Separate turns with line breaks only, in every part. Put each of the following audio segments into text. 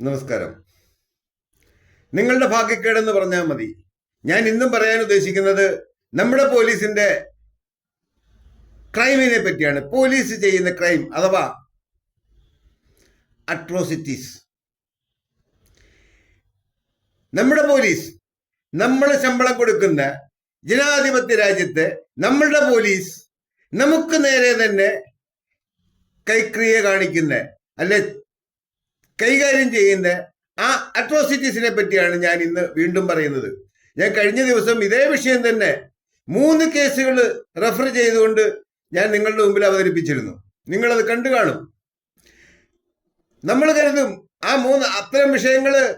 നമസ്കാരം. നിങ്ങളുടെ ഭാഗ്യക്കേടെന്ന് പറഞ്ഞാൽ മതി. ഞാൻ ഇന്നും പറയാൻ ഉദ്ദേശിക്കുന്നത് നമ്മുടെ പോലീസിന്റെ ക്രൈമിനെ പറ്റിയാണ്. പോലീസ് ചെയ്യുന്ന ക്രൈം അഥവാ അട്രോസിറ്റീസ്. നമ്മുടെ പോലീസ് നമ്മൾ ശമ്പളം കൊടുക്കുന്ന ജനാധിപത്യ രാജ്യത്ത് നമ്മളുടെ പോലീസ് നമുക്ക് നേരെ തന്നെ കൈക്രിയ കാണിക്കുന്ന അല്ലെ കൈകാര്യം ചെയ്യുന്ന ആ അട്രോസിറ്റീസിനെ പറ്റിയാണ് ഞാൻ ഇന്ന് വീണ്ടും പറയുന്നത്. ഞാൻ കഴിഞ്ഞ ദിവസം ഇതേ വിഷയം തന്നെ മൂന്ന് കേസുകൾ റെഫർ ചെയ്തുകൊണ്ട് ഞാൻ നിങ്ങളുടെ മുമ്പിൽ അവതരിപ്പിച്ചിരുന്നു. നിങ്ങളത് കണ്ടു കാണും. നമ്മൾ കരുതും ആ മൂന്ന് അത്തരം വിഷയങ്ങൾ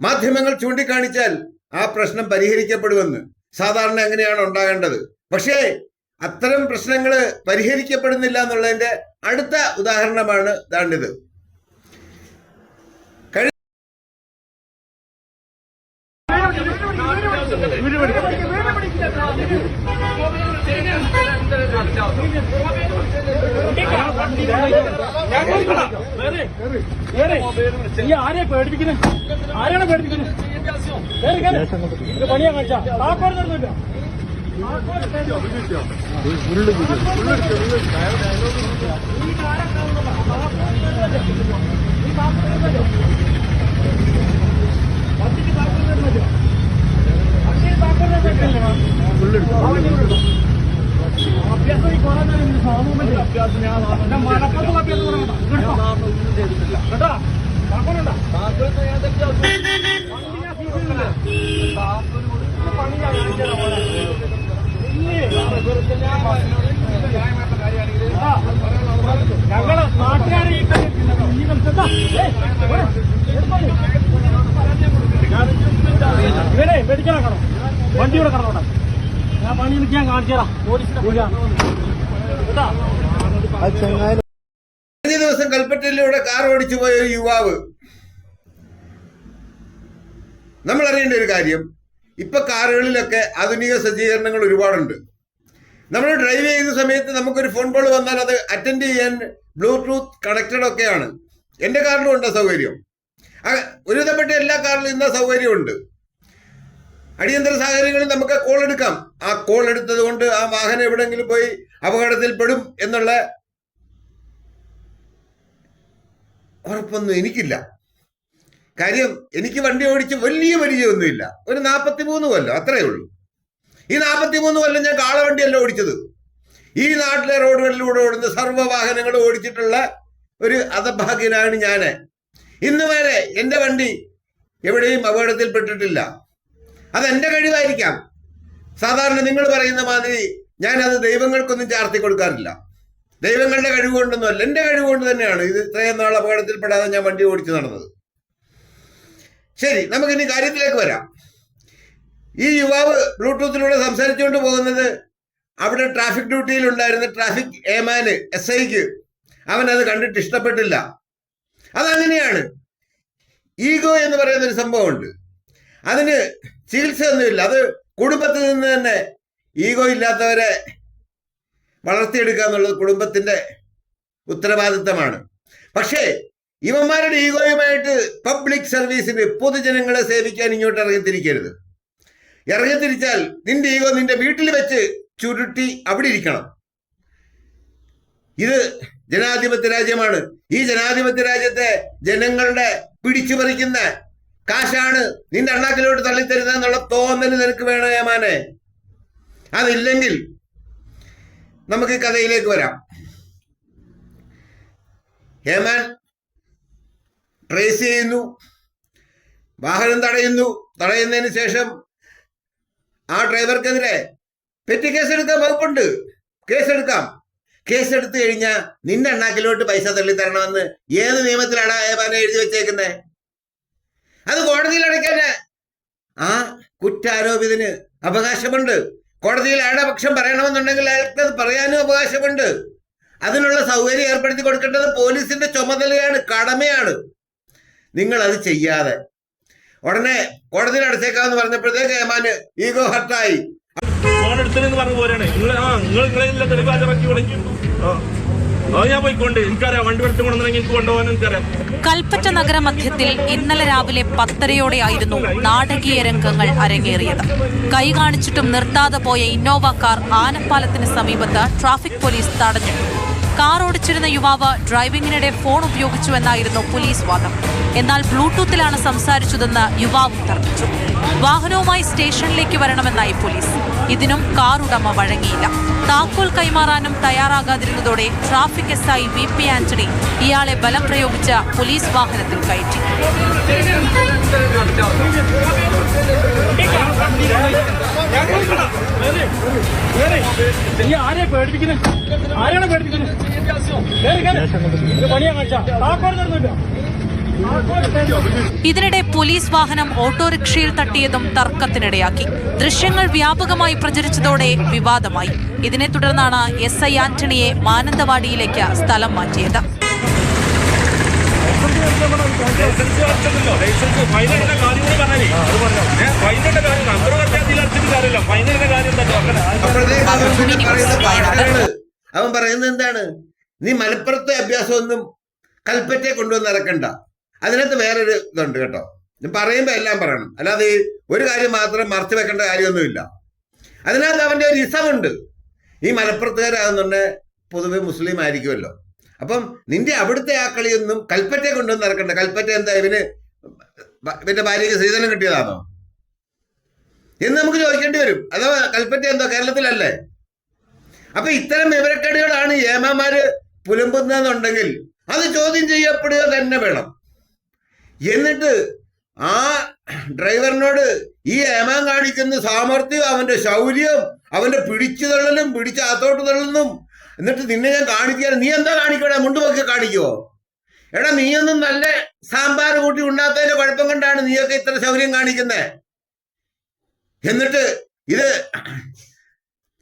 മാധ്യമങ്ങൾ ചൂണ്ടിക്കാണിച്ചാൽ ആ പ്രശ്നം പരിഹരിക്കപ്പെടുമെന്ന്. സാധാരണ അങ്ങനെയാണ് ഉണ്ടാകേണ്ടത്? പക്ഷേ അത്തരം പ്രശ്നങ്ങൾ പരിഹരിക്കപ്പെടുന്നില്ല എന്നുള്ളതിന്റെ അടുത്ത ഉദാഹരണമാണ് ദാണ്ടിത്
നീ ആരെയാ പേടിപ്പിക്കുന്നത് ആരാണ് പേടിപ്പിക്കുന്നത് പണിയാ കാണിച്ചാ താക്കോൽ തരുന്നില്ല അഭ്യാസം ഈ കുറേ നേരം ഇരുന്ന് സാമൂഹ്യ അഭ്യാസം ഞാൻ മലപ്പുറത്തുള്ള അഭ്യാസം പറയണ്ട കേട്ടോ താക്കോലുണ്ടോ വണ്ടി ഞാൻ സീസണില്ല പണിയാ കാണിച്ചാ പോലെ ഞങ്ങൾ നാട്ടുകാരെ ഈ കളിക്കുന്നത് ഈ കളിച്ചതാ ഇവരെ ആക്കണം വണ്ടി ഇവിടെ കടന്നോട്ടെ ഞാൻ പണി എനിക്ക് ഞാൻ
കഴിഞ്ഞ ദിവസം കൽപ്പറ്റയിലൂടെ കാർ ഓടിച്ചു പോയ ഒരു യുവാവ്. നമ്മൾ അറിയേണ്ട ഒരു കാര്യം ഇപ്പൊ കാറുകളിലൊക്കെ ആധുനിക സജ്ജീകരണങ്ങൾ ഒരുപാടുണ്ട്. നമ്മൾ ഡ്രൈവ് ചെയ്യുന്ന സമയത്ത് നമുക്കൊരു ഫോൺ കോൾ വന്നാൽ അത് അറ്റൻഡ് ചെയ്യാൻ ബ്ലൂടൂത്ത് കണക്റ്റഡ് ഒക്കെയാണ്. എന്റെ കാറിലും ഉണ്ട് സൗകര്യം ഒരുവിധപ്പെട്ട എല്ലാ കാറിലും ഇന്ന സൗകര്യമുണ്ട്. അടിയന്തര സാഹചര്യങ്ങളിൽ നമുക്ക് കോൾ എടുക്കാം. ആ കോൾ എടുത്തത് കൊണ്ട് ആ വാഹനം എവിടെയെങ്കിലും പോയി അപകടത്തിൽപ്പെടും എന്നുള്ള ഉറപ്പൊന്നും എനിക്കില്ല. കാര്യം എനിക്ക് വണ്ടി ഓടിച്ച് വലിയ പരിചയമൊന്നുമില്ല. ഒരു നാൽപ്പത്തി മൂന്ന് കൊല്ലം അത്രയേ ഉള്ളൂ. ഈ നാൽപ്പത്തി മൂന്ന് കൊല്ലം ഞാൻ കാളവണ്ടിയല്ല ഓടിച്ചത്. ഈ നാട്ടിലെ റോഡുകളിലൂടെ ഓടുന്ന സർവ വാഹനങ്ങൾ ഓടിച്ചിട്ടുള്ള ഒരു അധഭാഗ്യനാണ് ഞാൻ ഇന്ന് വരെ എന്റെ വണ്ടി എവിടെയും അപകടത്തിൽപ്പെട്ടിട്ടില്ല. അതെന്റെ കഴിവായിരിക്കാം. സാധാരണ നിങ്ങൾ പറയുന്ന മാതിരി അത് ദൈവങ്ങൾക്കൊന്നും ചാർത്തി കൊടുക്കാറില്ല. ദൈവങ്ങളുടെ കഴിവ് കൊണ്ടൊന്നുമല്ല എന്റെ കഴിവ് കൊണ്ട് തന്നെയാണ് ഇത് ഇത്രയും നാൾ അപകടത്തിൽപ്പെടാതെ ഞാൻ വണ്ടി ഓടിച്ചു നടന്നത്. ശരി നമുക്കിനി കാര്യത്തിലേക്ക് വരാം. ഈ യുവാവ് ബ്ലൂടൂത്തിലൂടെ സംസാരിച്ചുകൊണ്ട് പോകുന്നത് അവിടെ ട്രാഫിക് ഡ്യൂട്ടിയിൽ ഉണ്ടായിരുന്ന ട്രാഫിക് ഏമാന് എസ് ഐക്ക് അവൻ അത് കണ്ടിട്ട് ഇഷ്ടപ്പെട്ടില്ല. അതങ്ങനെയാണ്. ഈഗോ എന്ന് പറയുന്ന ഒരു സംഭവമുണ്ട്. അതിന് ചികിത്സയൊന്നുമില്ല. അത് കുടുംബത്തിൽ നിന്ന് തന്നെ ഈഗോ ഇല്ലാത്തവരെ വളർത്തിയെടുക്കുക എന്നുള്ളത് കുടുംബത്തിന്റെ ഉത്തരവാദിത്തമാണ്. പക്ഷേ ഇവന്മാരുടെ ഈഗോയുമായിട്ട് പബ്ലിക് സർവീസിന് പൊതുജനങ്ങളെ സേവിക്കാൻ ഇങ്ങോട്ട് ഇറങ്ങിത്തിരിക്കരുത്. ഇറങ്ങിത്തിരിച്ചാൽ നിന്റെ ഈഗോ നിന്റെ വീട്ടിൽ വെച്ച് ചുരുട്ടി അവിടെ ഇരിക്കണം. ഇത് ജനാധിപത്യ രാജ്യമാണ്. ഈ ജനാധിപത്യ രാജ്യത്തെ ജനങ്ങളുടെ പിടിച്ചു പറിക്കുന്ന കാശാണ് നിന്റെ അണ്ണാക്കിലോട്ട് തള്ളിത്തരുന്നത് എന്നുള്ള തോന്നൽ നിനക്ക് വേണോ ഏമാനെ അതില്ലെങ്കിൽ നമുക്ക് കഥയിലേക്ക് വരാം. ഹേമാൻ ട്രേസ് ചെയ്യുന്നു വാഹനം തടയുന്നു. തടയുന്നതിന് ശേഷം ആ ഡ്രൈവർക്കെതിരെ പെറ്റി കേസെടുക്കാൻ വകുപ്പുണ്ട്. കേസെടുക്കാം. കേസെടുത്തു കഴിഞ്ഞാൽ നിന്റെ അണ്ണാക്കിലോട്ട് പൈസ തള്ളിത്തരണമെന്ന് ഏത് നിയമത്തിലാണ് ഹേമാനെ എഴുതി വെച്ചേക്കുന്നത് അത് കോടതിയിൽ അടയ്ക്കാന് ആ കുറ്റാരോപിതന് അവകാശമുണ്ട്. കോടതിയിൽ അയാളുടെ പക്ഷം പറയണമെന്നുണ്ടെങ്കിൽ അയാൾക്ക് അത് പറയാനും അവകാശമുണ്ട്. അതിനുള്ള സൗകര്യം ഏർപ്പെടുത്തി കൊടുക്കേണ്ടത് പോലീസിന്റെ ചുമതലയാണ് കടമയാണ്. നിങ്ങൾ അത് ചെയ്യാതെ. ഉടനെ കോടതിയിൽ അടച്ചേക്കാമെന്ന് പറഞ്ഞപ്പോഴത്തേക്ക് ഏമാന് ഈഗോ ഹർട്ടായി.
ഫോൺ പറഞ്ഞു പോലെയാണ്. നിങ്ങൾ ആ നിങ്ങൾ നിങ്ങളെ തെളിവ് ഹാജരാക്കി വിളിക്കും.
കൽപ്പറ്റ നഗരമധ്യത്തിൽ ഇന്നലെ രാവിലെ പത്തരയോടെയായിരുന്നു നാടകീയ രംഗങ്ങൾ അരങ്ങേറിയത്. കൈ കാണിച്ചിട്ടും നിർത്താതെ പോയ ഇന്നോവ കാർ ആനപ്പാലത്തിന് സമീപത്ത് ട്രാഫിക് പോലീസ് തടഞ്ഞിട്ടു കാർ ഓടിച്ചിരുന്ന യുവാവ് ഡ്രൈവിംഗിനിടെ ഫോൺ ഉപയോഗിച്ചുവെന്നായിരുന്നു പോലീസ് വാദം. എന്നാൽ ബ്ലൂടൂത്തിലാണ് സംസാരിച്ചതെന്ന് യുവാവ് തർക്കിച്ചു വാഹനവുമായി സ്റ്റേഷനിലേക്ക് വരണമെന്നായി പോലീസ്. ഇതിനും കാർ ഉടമ വഴങ്ങിയില്ല. താക്കോൽ കൈമാറാനും തയ്യാറാകാതിരുന്നതോടെ traffic S I V P Antony ഇയാളെ ബലം പ്രയോഗിച്ച പോലീസ് വാഹനത്തിൽ കയറ്റി.
പേടിപ്പിക്കുന്നത് ആരെയാണ് പേടിപ്പിക്കുന്നത് പണിയാ കാണിച്ചാ താക്കോൽ തരുന്നില്ല
ഇതിനിടെ പോലീസ് വാഹനം ഓട്ടോറിക്ഷയിൽ തട്ടിയതും തർക്കത്തിനിടയാക്കി. ദൃശ്യങ്ങൾ വ്യാപകമായി പ്രചരിച്ചതോടെ വിവാദമായി. ഇതിനെ തുടർന്നാണ് എസ് ഐ ആന്റണിയെ മാനന്തവാടിയിലേക്ക് സ്ഥലം മാറ്റിയത്.
അവൻ പറയുന്ന അവൻ പറയുന്നത് എന്താണ്? നീ മലപ്പുറത്തെ അഭ്യാസമൊന്നും കൽപ്പറ്റയെ കൊണ്ടുവന്ന് ഇറക്കണ്ട അതിനകത്ത് വേറൊരു ഇതുണ്ട് കേട്ടോ. പറയുമ്പോൾ എല്ലാം പറയണം. അല്ലാതെ ഒരു കാര്യം മാത്രം മറച്ചു വെക്കേണ്ട കാര്യമൊന്നുമില്ല. അതിനകത്ത് അവന്റെ ഒരു ഇസമുണ്ട് ഈ മലപ്പുറത്തുകാരാകുന്നുണ്ടെ പൊതുവെ മുസ്ലിം ആയിരിക്കുമല്ലോ. അപ്പം നിന്റെ അവിടുത്തെ ആ കളിയൊന്നും കൽപ്പറ്റയെ കൊണ്ടുവന്ന് നടക്കണ്ട. കൽപ്പറ്റ എന്താ? ഇവന് ഇവന്റെ ഭാര്യയ്ക്ക് സ്ത്രീധനം കിട്ടിയതാണോ? എന്ന് നമുക്ക് ചോദിക്കേണ്ടി വരും. അഥവാ കൽപ്പറ്റ എന്തോ കേരളത്തിലല്ലേ? അപ്പൊ ഇത്തരം വിവരക്കേടുകളാണ് ഏമാമാര് പുലമ്പുന്നതെന്നുണ്ടെങ്കിൽ അത് ചോദ്യം ചെയ്യപ്പെടുക തന്നെ വേണം. എന്നിട്ട് ആ ഡ്രൈവറിനോട് ഈ ഏമാൻ കാണിക്കുന്ന സാമർഥ്യം അവന്റെ ശൗര്യം അവന്റെ പിടിച്ചു തള്ളലും പിടിച്ച് അകത്തോട്ട് തള്ളലും. എന്നിട്ട് നിന്നെ ഞാൻ കാണിക്കാൻ നീ എന്താ കാണിക്കണേ? മുണ്ടുപൊക്കെ കാണിക്കുവോ എടാ നീയൊന്നും നല്ല സാമ്പാർ കൂട്ടി ഉണ്ടാത്തതിന്റെ കുഴപ്പം കൊണ്ടാണ് നീയൊക്കെ ഇത്ര ശൗര്യം കാണിക്കുന്നേ. എന്നിട്ട് ഇത്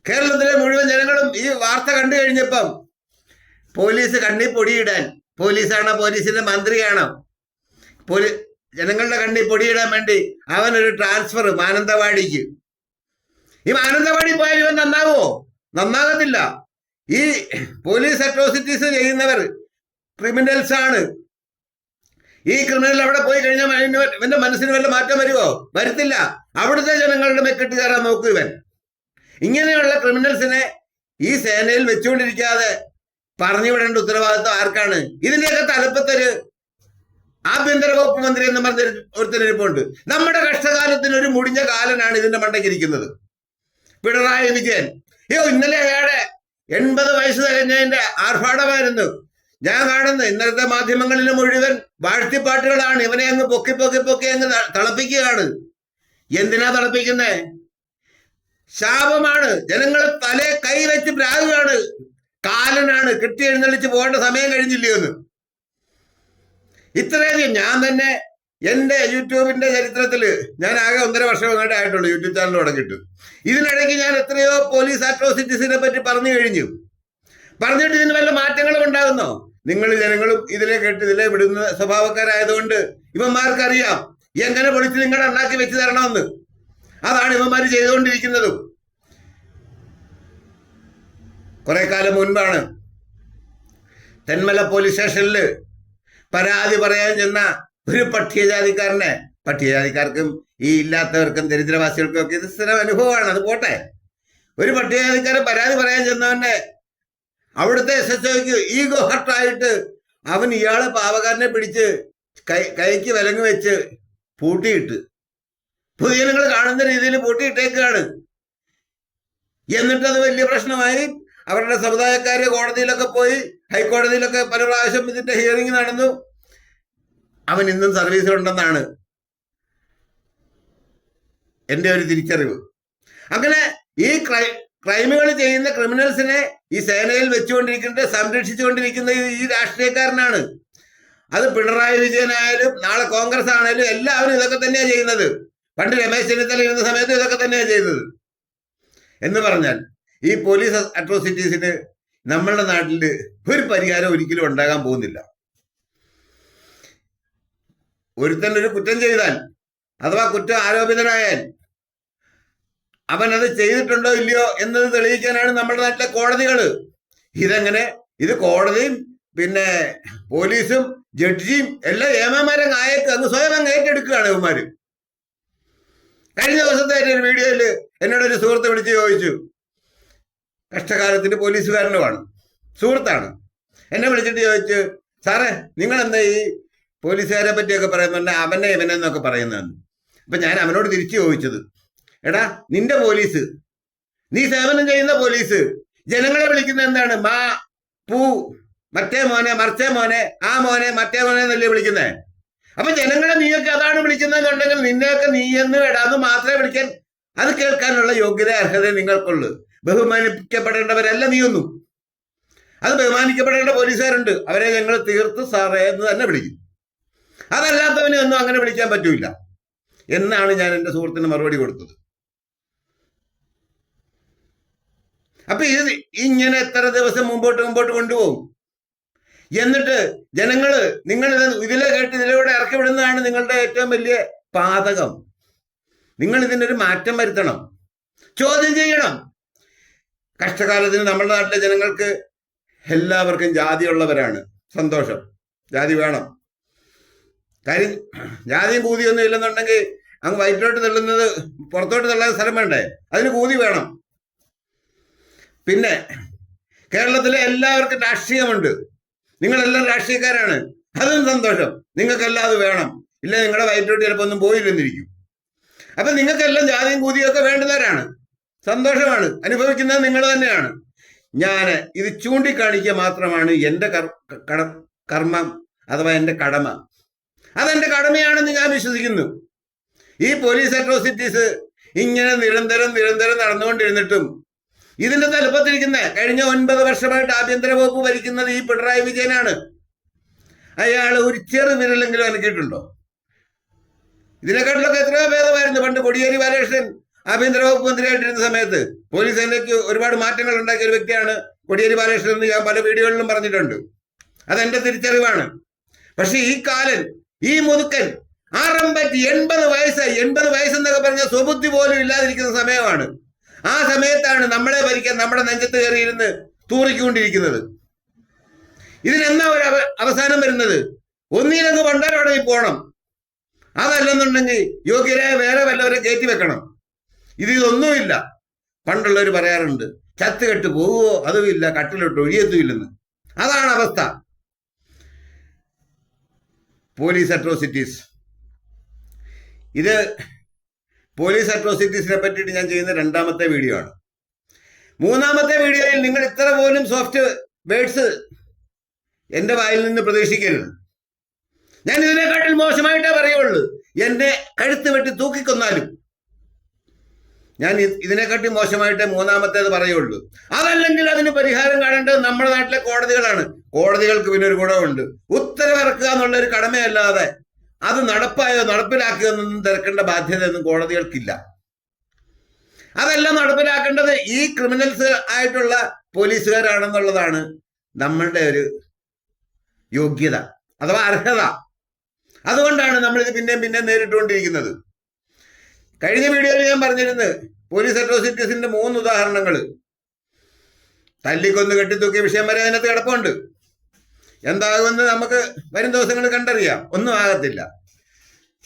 കേരളത്തിലെ മുഴുവൻ ജനങ്ങളും ഈ വാർത്ത കണ്ടു കഴിഞ്ഞപ്പം പോലീസ് കണ്ണി പൊടിയിടാൻ. പോലീസാണോ? പോലീസിന്റെ മന്ത്രിയാണോ? പോലീ ജനങ്ങളുടെ കണ്ണി പൊടിയിടാൻ വേണ്ടി അവനൊരു ട്രാൻസ്ഫർ മാനന്തവാടിക്ക്. ഈ മാനന്തവാടി പോയാൽ ഇവൻ നന്നാവോ? നന്നാകത്തില്ല. ഈ പോലീസ് അട്രോസിറ്റീസ് ചെയ്യുന്നവർ ക്രിമിനൽസ് ആണ്. ഈ ക്രിമിനൽ അവിടെ പോയി കഴിഞ്ഞാൽ ഇവന്റെ മനസ്സിന് വല്ല മാറ്റം വരുമോ വരുത്തില്ല. അവിടുത്തെ ജനങ്ങളുടെ മെക്കെട്ട് കയറാൻ നോക്കൂ ഇവൻ. ഇങ്ങനെയുള്ള ക്രിമിനൽസിനെ ഈ സേനയിൽ വെച്ചുകൊണ്ടിരിക്കാതെ പറഞ്ഞു വിടേണ്ട ഉത്തരവാദിത്വം ആർക്കാണ്? ഇതിന്റെയൊക്കെ തലപ്പത്തൊരു ആഭ്യന്തര വകുപ്പ് മന്ത്രി എന്ന് പറഞ്ഞ ഒരുത്തരിപ്പുണ്ട് നമ്മുടെ കഷ്ടകാലത്തിന് ഒരു മുടിഞ്ഞ കാലനാണ് ഇതിന്റെ മണ്ടയ്ക്കിരിക്കുന്നത്. പിണറായി വിജയൻ. അയ്യോ ഇന്നലെ അയാളെ എൺപത് വയസ്സ് തകഞ്ഞതിന്റെ ആർഭാടമായിരുന്നു. ഞാൻ കാണുന്നത് ഇന്നലത്തെ മാധ്യമങ്ങളിൽ മുഴുവൻ വാഴ്ത്തിപ്പാട്ടുകളാണ്. ഇവനെ അങ്ങ് പൊക്കി പൊക്കി പൊക്കി അങ്ങ് തിളപ്പിക്കുകയാണ്. എന്തിനാ തിളപ്പിക്കുന്നേ? ശാപമാണ്. ജനങ്ങൾ തലേ കൈ വെച്ച് പ്രാകുകയാണ്. കാലനാണ്. കെട്ടി എഴുന്നള്ളിച്ച് പോകേണ്ട സമയം കഴിഞ്ഞില്ലയോ എന്ന്. ഇത്രയധികം ഞാൻ തന്നെ എന്റെ യൂട്യൂബിന്റെ ചരിത്രത്തിൽ ഞാൻ ആകെ ഒന്നര വർഷം അങ്ങോട്ട് ആയിട്ടുള്ളൂ യൂട്യൂബ് ചാനൽ തുടങ്ങിയിട്ട്. ഇതിനിടയ്ക്ക് ഞാൻ എത്രയോ പോലീസ് അട്രോസിറ്റീസിനെ പറ്റി പറഞ്ഞു കഴിഞ്ഞു. പറഞ്ഞിട്ട് ഇതിന് വല്ല മാറ്റങ്ങളും ഉണ്ടാകുന്നോ? നിങ്ങൾ ജനങ്ങളും ഇതിലെ കേട്ട് ഇതിലെ വിടുന്ന സ്വഭാവക്കാരായതുകൊണ്ട് ഇവന്മാർക്കറിയാം എങ്ങനെ പൊളിച്ച് നിങ്ങളുടെ ഉണ്ടാക്കി വെച്ച് തരണമെന്ന്. അതാണ് ഇവന്മാർ ചെയ്തുകൊണ്ടിരിക്കുന്നതും. കുറെ കാലം മുൻപാണ് തെന്മല പോലീസ് സ്റ്റേഷനിൽ പരാതി പറയാൻ ചെന്ന ഒരു പട്ടികജാതിക്കാരനെ പട്ടികജാതിക്കാർക്കും ഈ ഇല്ലാത്തവർക്കും ദരിദ്രവാസികൾക്കും ഒക്കെ ഇത് സ്ഥിരം അനുഭവമാണ് അത് പോട്ടെ. ഒരു പട്ടികജാതിക്കാരൻ പരാതി പറയാൻ ചെന്നവന്റെ അവിടുത്തെ എസ് എച്ച് ഒക്ക് ഈഗോ ഹർട്ടായിട്ട് അവൻ ഇയാളെ പാവക്കാരനെ പിടിച്ച് കൈ കൈക്ക് വിലങ്ങ് വെച്ച് പൂട്ടിയിട്ട് പൊതുജനങ്ങൾ കാണുന്ന രീതിയിൽ പൂട്ടിയിട്ടേക്കാണ്. എന്നിട്ടത് വലിയ പ്രശ്നമായി. അവരുടെ സമുദായക്കാര് കോടതിയിലൊക്കെ പോയി ഹൈക്കോടതിയിലൊക്കെ പല പ്രാവശ്യം ഇതിന്റെ ഹിയറിംഗ് നടന്നു. അവൻ ഇന്നും സർവീസിലുണ്ടെന്നാണ് എന്റെ ഒരു തിരിച്ചറിവ്. അങ്ങനെ ഈ ക്രൈ ക്രൈമുകൾ ചെയ്യുന്ന ക്രിമിനൽസിനെ ഈ സേനയിൽ വെച്ചുകൊണ്ടിരിക്കുന്നത് സംരക്ഷിച്ചുകൊണ്ടിരിക്കുന്ന ഈ- രാഷ്ട്രീയക്കാരനാണ്. അത് പിണറായി വിജയനായാലും നാളെ കോൺഗ്രസ് ആണേലും എല്ലാവരും ഇതൊക്കെ തന്നെയാണ് ചെയ്യുന്നത്. പണ്ട് രമേശ് ചെന്നിത്തല ഇരുന്ന സമയത്ത് ഇതൊക്കെ തന്നെയാണ് ചെയ്തത്. എന്ന് പറഞ്ഞാൽ ഈ പോലീസ് അട്രോസിറ്റീസിന് നമ്മളുടെ നാട്ടിൽ ഒരു പരിഹാരം ഒരിക്കലും ഉണ്ടാകാൻ പോകുന്നില്ല. ഒരുത്തൻ ഒരു കുറ്റം ചെയ്താൽ അഥവാ കുറ്റം ആരോപിതനായാൽ അവൻ അത് ചെയ്തിട്ടുണ്ടോ ഇല്ലയോ എന്നത് തെളിയിക്കാനാണ് നമ്മുടെ നാട്ടിലെ കോടതികൾ ഇതെങ്ങനെ? ഇത് കോടതിയും പിന്നെ പോലീസും ജഡ്ജിയും എല്ലാം ഏമാമാരെ ആയേക്ക് അങ്ങ് സ്വയം അങ്ങ് ഏറ്റെടുക്കുകയാണ് ഇവന്മാര്. കഴിഞ്ഞ ദിവസത്തെ ഒരു വീഡിയോയിൽ എന്നോടൊരു സുഹൃത്ത് വിളിച്ച് ചോദിച്ചു കഷ്ടകാലത്തിന് പോലീസുകാരനുമാണ്. സുഹൃത്താണ്. എന്നെ വിളിച്ചിട്ട് ചോദിച്ചു സാറേ നിങ്ങൾ എന്താ ഈ പോലീസുകാരെ പറ്റിയൊക്കെ പറയുന്നുണ്ട് അവനെ ഇവനെ എന്നൊക്കെ പറയുന്നതെന്ന്? അപ്പൊ ഞാൻ അവനോട് തിരിച്ചു ചോദിച്ചത് എടാ നിന്റെ പോലീസ് നീ സേവനം ചെയ്യുന്ന പോലീസ് ജനങ്ങളെ വിളിക്കുന്ന എന്താണ്? മാ പൂ മറ്റേ മോനെ മറിച്ചേ മോനെ ആ മോനെ മറ്റേ മോനെ എന്നല്ലേ വിളിക്കുന്നേ? അപ്പൊ ജനങ്ങളെ നീയൊക്കെ അതാണ് വിളിക്കുന്നതെന്നുണ്ടെങ്കിൽ നിന്നെയൊക്കെ നീ എന്ന് എടാന്ന് മാത്രമേ വിളിക്കാൻ അത് കേൾക്കാനുള്ള യോഗ്യത അർഹത നിങ്ങൾക്കുള്ളൂ. ബഹുമാനിക്കപ്പെടേണ്ടവരല്ല നീയൊന്നും. അത് ബഹുമാനിക്കപ്പെടേണ്ട പോലീസുകാരുണ്ട്. അവരെ ഞങ്ങൾ തീർത്ത് സാറേ എന്ന് തന്നെ വിളിക്കും. അതല്ലാത്തവനെ ഒന്നും അങ്ങനെ വിളിക്കാൻ പറ്റൂല. എന്നാണ് ഞാൻ എന്റെ സുഹൃത്തിന് മറുപടി കൊടുത്തത്. അപ്പൊ ഇത് ഇങ്ങനെ എത്ര ദിവസം മുമ്പോട്ട് മുമ്പോട്ട് കൊണ്ടുപോകും? എന്നിട്ട് ജനങ്ങൾ നിങ്ങൾ ഇത് ഇതിലെ കേട്ട് ഇതിലൂടെ ഇറക്കി വിടുന്നതാണ് നിങ്ങളുടെ ഏറ്റവും വലിയ പാതകം. നിങ്ങൾ ഇതിനൊരു മാറ്റം വരുത്തണം. ചോദ്യം ചെയ്യണം. കഷ്ടകാലത്തിന് നമ്മുടെ നാട്ടിലെ ജനങ്ങൾക്ക് എല്ലാവർക്കും ജാതിയുള്ളവരാണ്. സന്തോഷം. ജാതി വേണം. കാര്യം ജാതിയും കൂതിയൊന്നും ഇല്ലെന്നുണ്ടെങ്കിൽ അങ്ങ് വയറ്റിലോട്ട് തള്ളുന്നത് പുറത്തോട്ട് തള്ളാൻ സ്ഥലം വേണ്ടേ? അതിന് കൂതി വേണം. പിന്നെ കേരളത്തിലെ എല്ലാവർക്കും രാഷ്ട്രീയമുണ്ട്. നിങ്ങളെല്ലാം രാഷ്ട്രീയക്കാരാണ്. അതും സന്തോഷം. നിങ്ങൾക്കെല്ലാം അത് വേണം. ഇല്ല നിങ്ങളുടെ വയറ്റിലോട്ട് ചിലപ്പോൾ ഒന്നും പോയില്ലെന്നിരിക്കും. അപ്പൊ നിങ്ങൾക്കെല്ലാം ജാതിയും കൂതിയും ഒക്കെ വേണ്ടുന്നവരാണ്. സന്തോഷമാണ്. അനുഭവിക്കുന്നത് നിങ്ങൾ തന്നെയാണ്. ഞാൻ ഇത് ചൂണ്ടിക്കാണിക്കുക മാത്രമാണ് എന്റെ കർമ്മം അഥവാ എന്റെ കടമ. അതെന്റെ കടമയാണെന്ന് ഞാൻ വിശ്വസിക്കുന്നു. ഈ പോലീസ് അട്രോസിറ്റീസ് ഇങ്ങനെ നിരന്തരം നിരന്തരം നടന്നുകൊണ്ടിരുന്നിട്ടും ഇതിന്റെ തലപ്പത്തിരിക്കുന്ന കഴിഞ്ഞ ഒൻപത് വർഷമായിട്ട് ആഭ്യന്തര വകുപ്പ് ഭരിക്കുന്നത് ഈ പിണറായി വിജയനാണ്. അയാൾ ഒരു ചെറു വിരലെങ്കിലും അനക്കിയിട്ടുണ്ടോ? ഇതിനെക്കാട്ടിലൊക്കെ എത്രയോ ഭേദമായിരുന്നു പണ്ട് കൊടിയേരി ബാലകൃഷ്ണൻ. ആഭ്യന്തര വകുപ്പ് മന്ത്രിയായിട്ടിരുന്ന സമയത്ത് പോലീസ് സേനയ്ക്ക് ഒരുപാട് മാറ്റങ്ങൾ ഉണ്ടാക്കിയ ഒരു വ്യക്തിയാണ് കൊടിയേരി ബാലകൃഷ്ണൻ എന്ന് ഞാൻ പല വീഡിയോകളിലും പറഞ്ഞിട്ടുണ്ട്. അതെന്റെ തിരിച്ചറിവാണ്. പക്ഷെ ഈ കാലൻ ഈ മുതുക്കൻ ആറമ്പറ്റി എൺപത് വയസ്സായി എൺപത് വയസ്സെന്നൊക്കെ പറഞ്ഞ സ്വബുദ്ധി പോലും ഇല്ലാതിരിക്കുന്ന സമയമാണ്. ആ സമയത്താണ് നമ്മളെ ഭരിക്കാൻ നമ്മുടെ നെഞ്ചത്ത് കയറിയിരുന്ന് തൂറിക്കൊണ്ടിരിക്കുന്നത്. ഇതിനെന്നാ ഒരു അവസാനം വരുന്നത്? ഒന്നിനങ്ങ് പണ്ടാരടങ്ങി പോകണം അതല്ലെന്നുണ്ടെങ്കിൽ യോഗ്യരായ വേറെ വല്ലവരെ കയറ്റി വെക്കണം. ഇത് ഇതൊന്നുമില്ല. പണ്ടുള്ളവർ പറയാറുണ്ട് ചത്ത് കെട്ട് പോവുമോ അതുമില്ല കട്ടിലിട്ട് ഒഴിയത്തുമില്ലെന്ന്. അതാണ് അവസ്ഥ. Police atrocities. ഇത് പോലീസ് അട്രോസിറ്റീസിനെ പറ്റിയിട്ട് ഞാൻ ചെയ്യുന്ന രണ്ടാമത്തെ വീഡിയോ ആണ്. മൂന്നാമത്തെ വീഡിയോയിൽ നിങ്ങൾ ഇത്ര പോലും സോഫ്റ്റ് വേർഡ്സ് എന്റെ വായിൽ നിന്ന് പ്രതീക്ഷിക്കരുത്. ഞാൻ ഇതിനെക്കാട്ടിൽ മോശമായിട്ടേ പറയുള്ളൂ. എന്നെ കഴുത്ത് വെട്ടി തൂക്കിക്കൊന്നാലും ഞാൻ ഇത് ഇതിനെക്കാട്ടി മോശമായിട്ട് മൂന്നാമത്തേത് പറയുള്ളൂ. അതല്ലെങ്കിൽ അതിന് പരിഹാരം കാണേണ്ടത് നമ്മുടെ നാട്ടിലെ കോടതികളാണ്. കോടതികൾക്ക് പിന്നെ ഒരു ഗുണമുണ്ട്. ഉത്തരവിറക്കുക എന്നുള്ള ഒരു കടമയല്ലാതെ അത് നടപ്പായോ നടപ്പിലാക്കിയോ എന്നൊന്നും തിരക്കേണ്ട ബാധ്യതയൊന്നും കോടതികൾക്കില്ല. അതെല്ലാം നടപ്പിലാക്കേണ്ടത് ഈ ക്രിമിനൽസ് ആയിട്ടുള്ള പോലീസുകാരാണെന്നുള്ളതാണ് നമ്മളുടെ ഒരു യോഗ്യത അഥവാ അർഹത. അതുകൊണ്ടാണ് നമ്മളിത് പിന്നെയും പിന്നെയും നേരിട്ടുകൊണ്ടിരിക്കുന്നത്. കഴിഞ്ഞ വീഡിയോയിൽ ഞാൻ പറഞ്ഞിരുന്നത് പോലീസ് അട്രോസിറ്റീസിന്റെ മൂന്ന് ഉദാഹരണങ്ങൾ. തല്ലിക്കൊന്ന് കെട്ടിത്തൂക്കിയ വിഷയം വരെ അതിനകത്ത് കിടപ്പുണ്ട്. എന്താകുമെന്ന് നമുക്ക് വരും ദിവസങ്ങൾ കണ്ടറിയാം. ഒന്നും ആകത്തില്ല.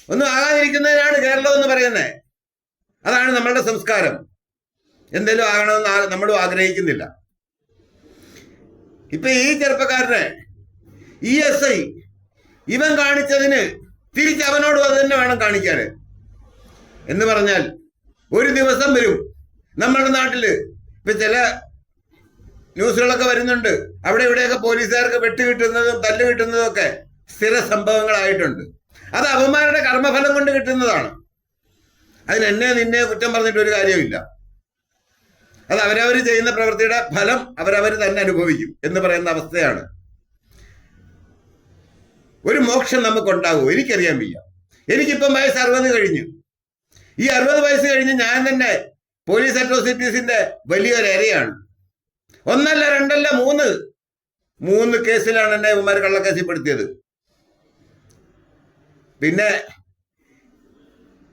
ഒന്നും ആകാതിരിക്കുന്നതിനാണ് കേരളം എന്ന് പറയുന്നത്. അതാണ് നമ്മളുടെ സംസ്കാരം. എന്തെങ്കിലും ആകണമെന്ന് നമ്മളും ആഗ്രഹിക്കുന്നില്ല. ഇപ്പൊ ഈ ചെറുപ്പക്കാരനെ ഇ എസ് ഐ ഇവൻ കാണിച്ചതിന് തിരിച്ച് അവനോട് അത് തന്നെ വേണം കാണിക്കാന്. എന്ന് പറഞ്ഞാൽ ഒരു ദിവസം വരും. നമ്മുടെ നാട്ടിൽ ഇപ്പൊ ചില ന്യൂസുകളൊക്കെ വരുന്നുണ്ട്. അവിടെ ഇവിടെയൊക്കെ പോലീസുകാർക്ക് വെട്ട് കിട്ടുന്നതും കിട്ടുന്നതും ഒക്കെ സ്ഥിര സംഭവങ്ങളായിട്ടുണ്ട്. അത് അവന്മാരുടെ കർമ്മഫലം കൊണ്ട് കിട്ടുന്നതാണ്. അതിന് എന്നെ നിന്നെ കുറ്റം പറഞ്ഞിട്ട് ഒരു കാര്യമില്ല അത് അവരവർ ചെയ്യുന്ന പ്രവൃത്തിയുടെ ഫലം അവരവർ തന്നെ അനുഭവിക്കും എന്ന് പറയുന്ന അവസ്ഥയാണ്. ഒരു മോക്ഷം നമുക്കുണ്ടാകുമോ എനിക്കറിയാൻ വയ്യ. എനിക്കിപ്പം വയസ്സ് അറുപത് കഴിഞ്ഞു. ഈ അറുപത് വയസ്സ് കഴിഞ്ഞ് ഞാൻ തന്നെ പോലീസ് അട്രോസിറ്റീസിന്റെ വലിയൊരു ഇരയാണ് ഒന്നല്ല രണ്ടല്ല മൂന്ന്. മൂന്ന് കേസിലാണ് എന്നെ ഇവന്മാർ കള്ളക്കേസിൽ പെടുത്തിയത് പിന്നെ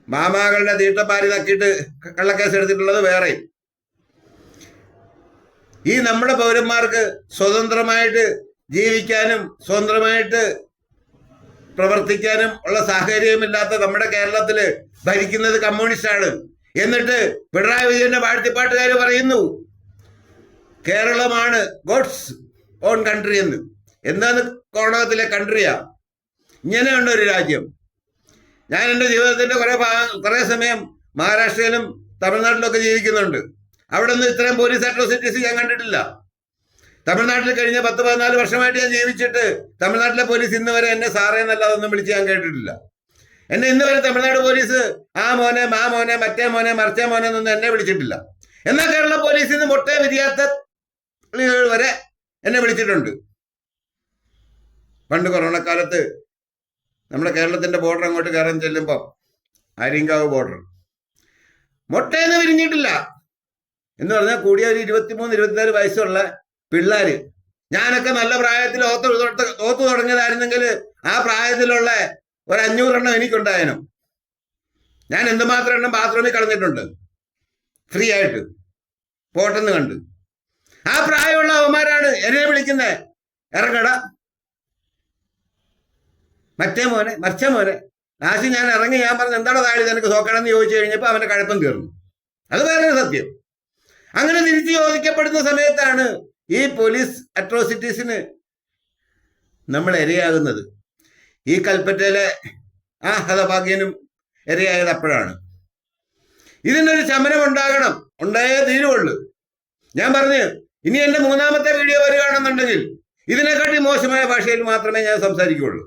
മാമാകളുടെ തീട്ടപ്പാരി നക്കിയിട്ട് കള്ളക്കേസ് എടുത്തിട്ടുള്ളത് വേറെ. ഈ നമ്മുടെ പൗരന്മാർക്ക് സ്വതന്ത്രമായിട്ട് ജീവിക്കാനും സ്വതന്ത്രമായിട്ട് പ്രവർത്തിക്കാനും ഉള്ള സാഹചര്യമില്ലാത്ത നമ്മുടെ കേരളത്തിൽ ഭരിക്കുന്നത് കമ്മ്യൂണിസ്റ്റാണ്. എന്നിട്ട് പിണറായി വിജയന്റെ വാഴ്ത്തിപ്പാട്ടുകാർ പറയുന്നു കേരളമാണ് ഗോഡ്സ് ഓൺ കൺട്രി എന്ന്. എന്താണ് കോണകത്തിലെ കൺട്രിയാ? ഇങ്ങനെയുണ്ട് ഒരു രാജ്യം. ഞാൻ എന്റെ ജീവിതത്തിന്റെ കുറേ കുറെ സമയം മഹാരാഷ്ട്രയിലും തമിഴ്നാട്ടിലൊക്കെ ജീവിക്കുന്നുണ്ട്. അവിടെ നിന്ന് ഇത്രയും പോലീസ് അട്രോസിറ്റീസ് ഞാൻ കണ്ടിട്ടില്ല. തമിഴ്നാട്ടിൽ കഴിഞ്ഞ പത്ത് പതിനാല് വർഷമായിട്ട് ഞാൻ ജീവിച്ചിട്ട് തമിഴ്നാട്ടിലെ പോലീസ് ഇന്ന് വരെ എന്നെ സാറേ എന്നല്ല അതൊന്നും വിളിച്ച് ഞാൻ കേട്ടിട്ടില്ല. എന്നെ ഇന്ന് വരെ തമിഴ്നാട് പോലീസ് ആ മോനെ മാ മോനെ മറ്റേ മോനെ മറിച്ചേ മോനെ എന്നൊന്നും എന്നെ വിളിച്ചിട്ടില്ല. എന്നാൽ കേരള പോലീസിൽ നിന്ന് മുട്ടേ വിരിയാത്ത വരെ എന്നെ വിളിച്ചിട്ടുണ്ട്. പണ്ട് കൊറോണ കാലത്ത് നമ്മുടെ കേരളത്തിന്റെ ബോർഡർ അങ്ങോട്ട് കയറാൻ ചെല്ലുമ്പോൾ ആര്യങ്കാവ് ബോർഡർ മുട്ടേന്ന് വിരിഞ്ഞിട്ടില്ല. എന്ന് പറഞ്ഞാൽ കൂടിയ ഒരു ഇരുപത്തിമൂന്ന് ഇരുപത്തിനാല് വയസ്സുള്ള പിള്ളേര്. ഞാനൊക്കെ നല്ല പ്രായത്തിൽ ഓത്ത് തൊട്ട് ഓത്ത് തുടങ്ങിയതായിരുന്നെങ്കിൽ ആ പ്രായത്തിലുള്ള ഒരു എനിക്കുണ്ടായനും. ഞാൻ എന്തുമാത്രം എണ്ണം ബാത്റൂമിൽ കളഞ്ഞിട്ടുണ്ട്? ഫ്രീ ആയിട്ട്. പോട്ടെന്ന് കണ്ട്. ആ പ്രായമുള്ള അവന്മാരാണ് എന്നെ വിളിക്കുന്നത് ഇറങ്ങട. മറ്റേ മോനെ മറിച്ച മോനെ. ലാസ്റ്റ് ഞാൻ ഇറങ്ങി ഞാൻ പറഞ്ഞു എന്താണ് താഴെ നിനക്ക് നോക്കണമെന്ന് ചോദിച്ചു കഴിഞ്ഞപ്പോൾ അവന്റെ കഴപ്പം തീർന്നു. അത് വേറെ സത്യം. അങ്ങനെ തിരിച്ചു ചോദിക്കപ്പെടുന്ന സമയത്താണ് ഈ പോലീസ് അട്രോസിറ്റീസിന് നമ്മൾ ഇരയാകുന്നത്. ഈ കൽപ്പറ്റയിലെ ആ ഹതഭാഗ്യനും ഇരയായത് അപ്പോഴാണ് ഇതിനൊരു ശമനം ഉണ്ടാകണം ഉണ്ടായേ തീരുവുള്ളൂ. ഞാൻ പറഞ്ഞു ഇനി എന്റെ മൂന്നാമത്തെ വീഡിയോ വരികയാണെന്നുണ്ടെങ്കിൽ ഇതിനെക്കാട്ടി മോശമായ ഭാഷയിൽ മാത്രമേ ഞാൻ സംസാരിക്കുകയുള്ളൂ.